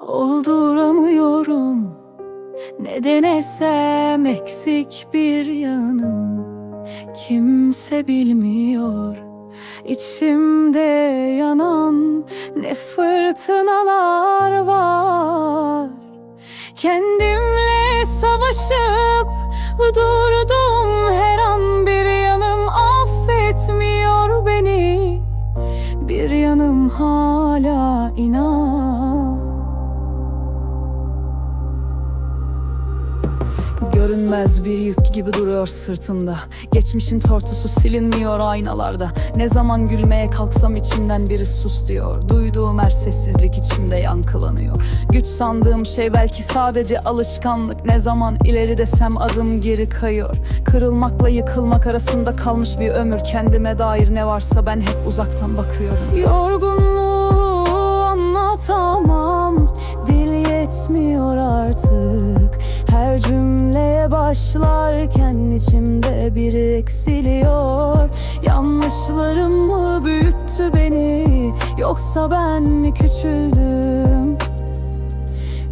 Olduramıyorum. Ne denesem eksik bir yanım. Kimse bilmiyor. İçimde yanan ne fırtınalar var. Kendimle savaşıp durdum. Her an bir yanım affetmiyor beni. Bir yanım hala inan Görünmez bir yük gibi duruyor sırtımda. Geçmişin tortusu silinmiyor aynalarda. Ne zaman gülmeye kalksam içimden biri sus diyor. Duyduğum her sessizlik içimde yankılanıyor. Güç sandığım şey belki sadece alışkanlık. Ne zaman ileri desem adım geri kayıyor. Kırılmakla yıkılmak arasında kalmış bir ömür. Kendime dair ne varsa ben hep uzaktan bakıyorum. Yorgunluğu anlatamam. Dil yetmiyor artık. Her başlarken içimde biri eksiliyor. Yanlışlarım mı büyüttü beni Yoksa ben mi küçüldüm?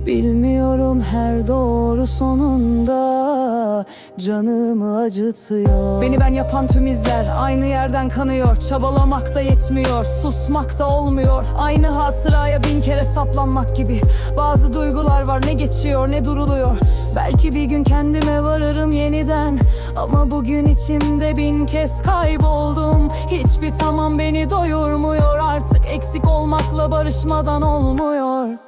Bilmiyorum her doğru sonunda canımı acıtıyor. Beni ben yapan tüm izler aynı yerden kanıyor. Çabalamak da yetmiyor, susmak da olmuyor. Aynı hatıraya bin kere saplanmak gibi. Bazı duygular var ne geçiyor ne duruluyor. Belki bir gün kendime varırım yeniden. Ama bugün içimde bin kez kayboldum. Hiçbir tamam beni doyurmuyor. Artık Eksik olmakla barışmadan olmuyor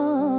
Oh.